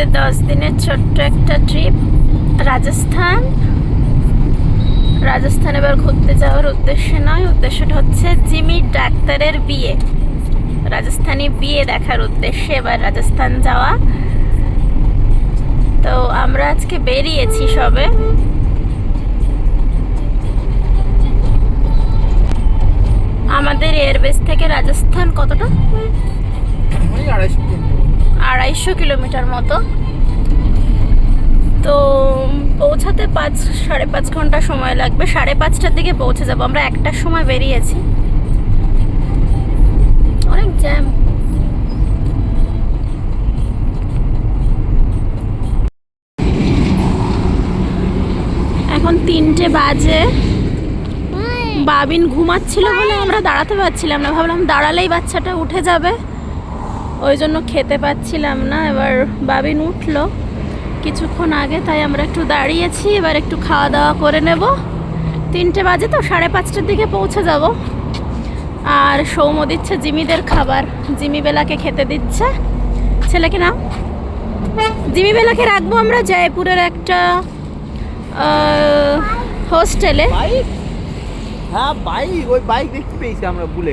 আমাদের দশ দিনের ছোট্ট একটা ট্রিপ রাজস্থান। রাজস্থান এবার ঘুরতে যাওয়ার উদ্দেশ্য নয়, উদ্দেশ্যটা হচ্ছে জিমির ডাক্তারের বিয়ে। রাজস্থানি বিয়ে দেখার উদ্দেশ্যে এবার রাজস্থান যাওয়া। তো আমরা আজকে বেরিয়েছি সবে। আমাদের এয়ারবেস থেকে রাজস্থান কতটা? আড়াইশো কিলোমিটার মতো। তো পৌঁছাতে পাঁচ, সাড়ে পাঁচ ঘণ্টা সময় লাগবে। সাড়ে পাঁচটার দিকে পৌঁছে যাব। আমরা একটার সময় বেরিয়েছি। অনেক জ্যাম। এখন তিনটে বাজে। বাবিন ঘুমাচ্ছিল বলে আমরা দাঁড়াতে পারছিলাম না। ভাবলাম দাঁড়ালেই বাচ্চাটা উঠে যাবে। ওই জন্য খেতে পাচ্ছিলাম না। এবার বাবিন উঠল। কিছুক্ষণ আগে তাই আমরা একটু দাঁড়িয়েছি। এবার একটু খাওয়া দাওয়া করে নেব। তিনটে বাজে তো সাড়ে পাঁচটার দিকে পৌঁছে যাব। আর সৌম দিচ্ছে জিমিদের খাবার। জিমি বেলাকে খেতে দিচ্ছে। ছেলেকে নাও। জিমি বেলাকে রাখব আমরা জয়পুরের একটা হোস্টেলে। হ্যাঁ বাইক। ওই বাইক দেখতে পেয়েছি আমরা বুলে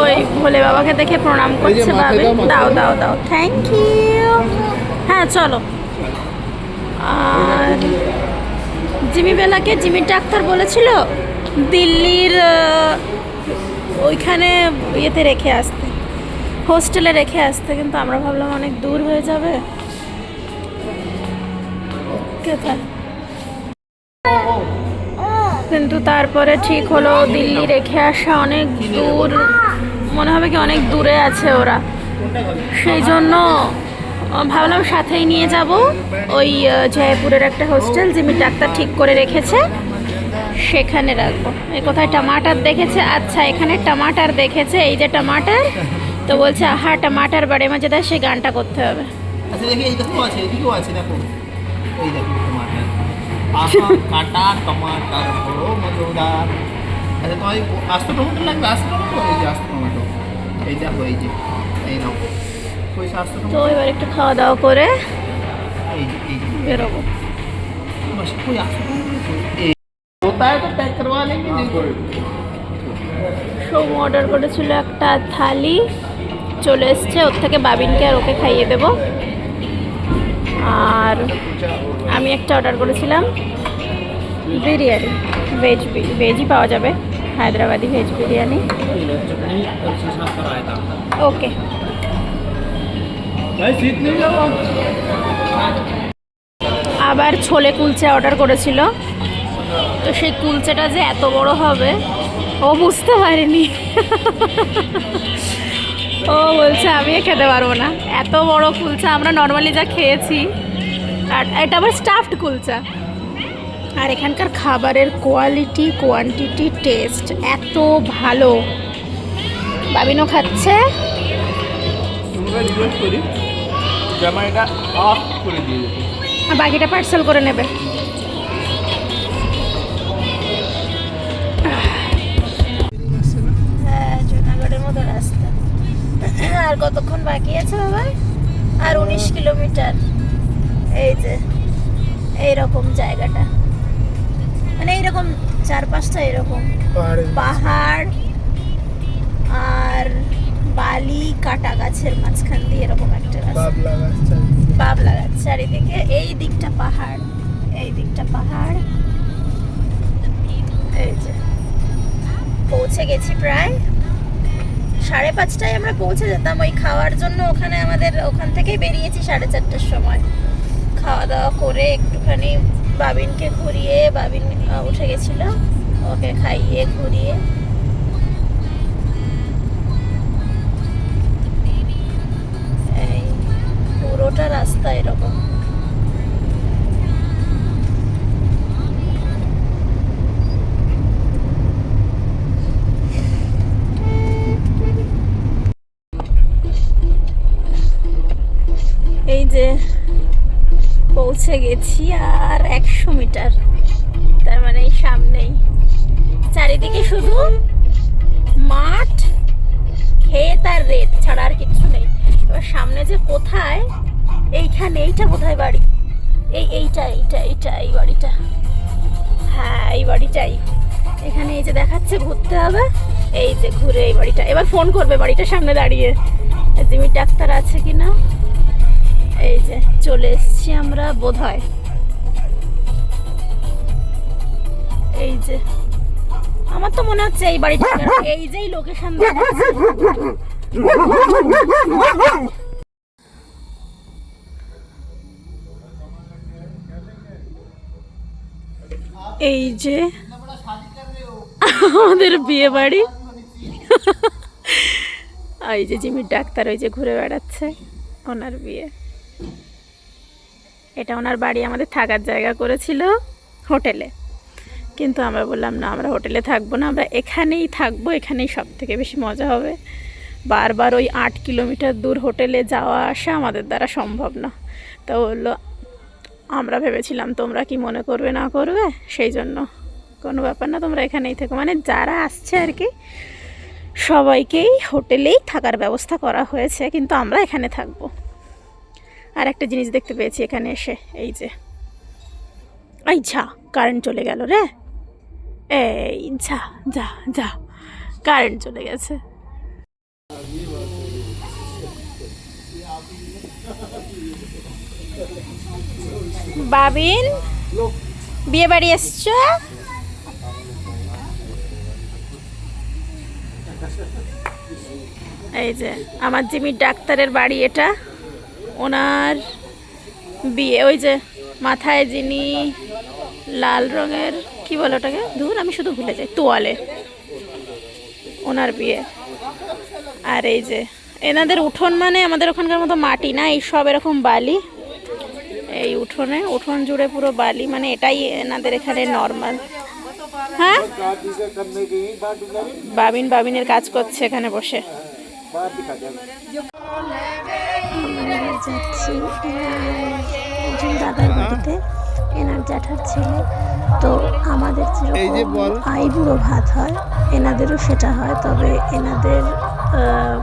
ওই ভোলে বাবাকে দেখে প্রণাম করছে ভাবে। দাও, দাও দাও। দাও দাও। থ্যাংক ইউ হ্যাঁ চলো। আর জিমি বেলাকে জিমি ডাক্তার বলেছিল দিল্লির ওইখানে ইয়েতে রেখে আসতে হোস্টেলে রেখে আসতে কিন্তু আমরা ভাবলাম অনেক দূর হয়ে যাবে। কোথায় কিন্তু তারপরে ঠিক হলো দিল্লি রেখে আসা অনেক দূর। মনে হবে কি অনেক দূরে আছে ওরা। সেই জন্য ভাবলাম সাথেই নিয়ে যাব। ওই জয়পুরের একটা হোস্টেল জিমি ডাক্তার ঠিক করে রেখেছে, সেখানে রাখব। এই কোথায় টমাটার দেখেছে আচ্ছা এখানে টমাটার দেখেছে, এই যে টমাটার, তো বলছে, আহা, টমাটার বাড়ি মাঝে দেয় সেই গানটা করতে হবে। আচ্ছা দেখি, এই দেখো আছে, এদিকেও আছে, দেখো। এই দেখো টমাটার। আহা, কাটা টমাটার বড় আচ্ছা তোমার আস্ত টমেটো লাগবে আস্ত টমেটো এই যে আস্ত টমেটো এই দেখো এই যে এই নাও। একটু খাওয়া দাওয়া করে বেরোবো। সোমু অর্ডার করেছিল একটা থালি চলে এসছে ওর থেকে বাবিনকে আর ওকে খাইয়ে দেব। আর আমি একটা অর্ডার করেছিলাম বিরিয়ানি ভেজ ভেজই পাওয়া যাবে। হায়দ্রাবাদি ভেজ বিরিয়ানি। ওকে আবার ছোলে কুলচা অর্ডার করেছিল। তো সেই কুলচাটা যে এত বড় হবে ও বুঝতে পারেনি। ও বলছে আমি খেতে পারব না। এত বড় কুলচা আমরা নর্মালি যা খেয়েছি আর এটা আবার স্টাফড কুলচা। আর এখানকার খাবারের কোয়ালিটি কোয়ান্টিটি টেস্ট এত ভালো। বাবিনও খাচ্ছে। তোমরা রিকোয়েস্ট করি। যে আমার এটা অফ করে দিয়ে যেতে আর বাকিটা পার্সেল করে নেবে। হ্যাঁ জুনাগড়ের মতো রাস্তা। আর কতক্ষণ বাকি আছে বাবা? আর উনিশ কিলোমিটার। এই যে এইরকম জায়গাটা। মানে এইরকম পাঁচটা এরকম। পাহাড় আর বালি কাটা গাছের মাঝখান দিয়ে এরকম একটা রাস্তা। বাবলা গাছ চারিদিকে। এই দিকটা পাহাড় এই দিকটা পাহাড়। এই যে পৌঁছে গেছি প্রায়। সাড়ে পাঁচটায় আমরা পৌঁছে যেতাম ওই খাওয়ার জন্য। ওখানে আমাদের ওখান থেকেই বেরিয়েছি সাড়ে চারটার সময়। খাওয়া দাওয়া করে একটুখানি বাবিনকে ঘুরিয়ে বাবিন উঠে গেছিল। ওকে খাইয়ে, ঘুরিয়ে। এই পুরোটা রাস্তা এরকম। এই যে পৌঁছে গেছি আর একশো মিটার। তার মানে এই সামনেই। চারিদিকে শুধু মাঠ, ক্ষেত আর রেত ছাড়া আর কিছু নেই। এবার সামনে যে কোথায়, এইখানে, এইটা বোধহয় বাড়ি। এই এইটা এইটা এইটা, এই বাড়িটা। হ্যাঁ এই বাড়িটাই। এখানে এই যে দেখাচ্ছে ঘুরতে হবে। এই যে ঘুরে এই বাড়িটা। এবার ফোন করবে বাড়িটার সামনে দাঁড়িয়ে। জিমি ডাক্তার আছে কি না এই যে চলে এসছি আমরা বোধ হয় এই যে আমার তো মনে হচ্ছে এই বাড়িটা এই যেই লোকেশন এই যে আমাদের বিয়ে বাড়ি। এই যে জিমির ডাক্তার ওই যে ঘুরে বেড়াচ্ছে ওনার বিয়ে। এটা ওনার বাড়ি আমাদের থাকার জায়গা করেছিল হোটেলে। কিন্তু আমরা বললাম, না, আমরা হোটেলে থাকব না, আমরা এখানেই থাকব, এখানেই সব থেকে বেশি মজা হবে। বারবার ওই আট কিলোমিটার দূর হোটেলে যাওয়া আসা আমাদের দ্বারা সম্ভব না। তো বলল আমরা ভেবেছিলাম, তোমরা কি মনে করবে, না করবে? সেই জন্য। কোনো ব্যাপার না, তোমরা এখানেই থেকো। মানে যারা আসছে আর কি, সবাইকেই হোটেলেই থাকার ব্যবস্থা করা হয়েছে, কিন্তু আমরা এখানে থাকব। আর একটা জিনিস দেখতে পেয়েছি এখানে এসে, এই যে ঝা কারেন্ট চলে গেল রে। এই, যা যা যা। কারেন্ট চলে গেছে। বাবিন, বিয়ে বাড়ি এসছো? এই যে, আমার জিমির ডাক্তারের বাড়ি এটা, ওনার বিয়ে, ওই যে, মাথায় যিনি লাল রঙের কি বলে ওটাকে? ধুর, আমি শুধু ভুলে যাই। তোয়ালে। ওনার বিয়ে। আর এই যে, এনাদের উঠোন মানে আমাদের ওখানকার মতো মাটি না, এই সব এরকম বালি। এই উঠোনে, উঠোন জুড়ে পুরো বালি মানে এটাই এনাদের এখানে নর্মাল হ্যাঁ? বাবিন বাবিনের কাজ করছে এখানে বসে। যাচ্ছি দাদার বাড়িতে। এনার জ্যাঠার ছেলে। তো আমাদের যেরকম আইবুড়ো ভাত হয় এনাদেরও সেটা হয়। তবে এনাদের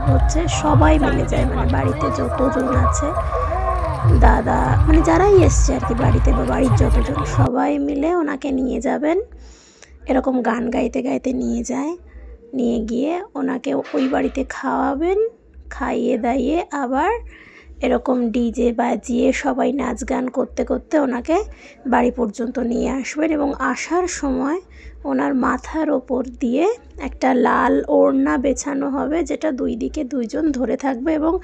হচ্ছে সবাই মিলে যায় মানে বাড়িতে যতজন আছে দাদা মানে যারাই এসছে আর কি বাড়িতে বা বাড়ির যতজন সবাই মিলে ওনাকে নিয়ে যাবেন। এরকম গান গাইতে গাইতে নিয়ে যায়। নিয়ে গিয়ে ওনাকে ওই বাড়িতে খাওয়াবেন খাইয়ে দাইয়ে আবার এরকম ডিজে বাজিয়ে সবাই নাচ গান করতে করতে ওনাকে বাড়ি পর্যন্ত নিয়ে আসবেন এবং আসার সময় ওনার মাথার ওপর দিয়ে একটা লাল ওড়না বেছানো হবে যেটা দুই দিকে দুইজন ধরে থাকবে এবং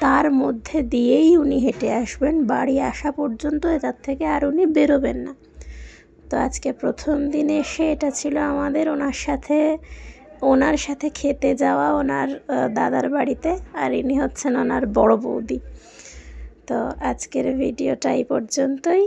তার মধ্যে দিয়েই উনি হেঁটে আসবেন। বাড়ি আসা পর্যন্ত তার থেকে আর উনি বেরোবেন না। তো আজকে প্রথম দিন এসে এটা ছিল আমাদের ওনার সাথে ওনার সাথে খেতে যাওয়া ওনার দাদার বাড়িতে আর ইনি হচ্ছেন ওনার বড় বৌদি। তো আজকের ভিডিওটা এই পর্যন্তই।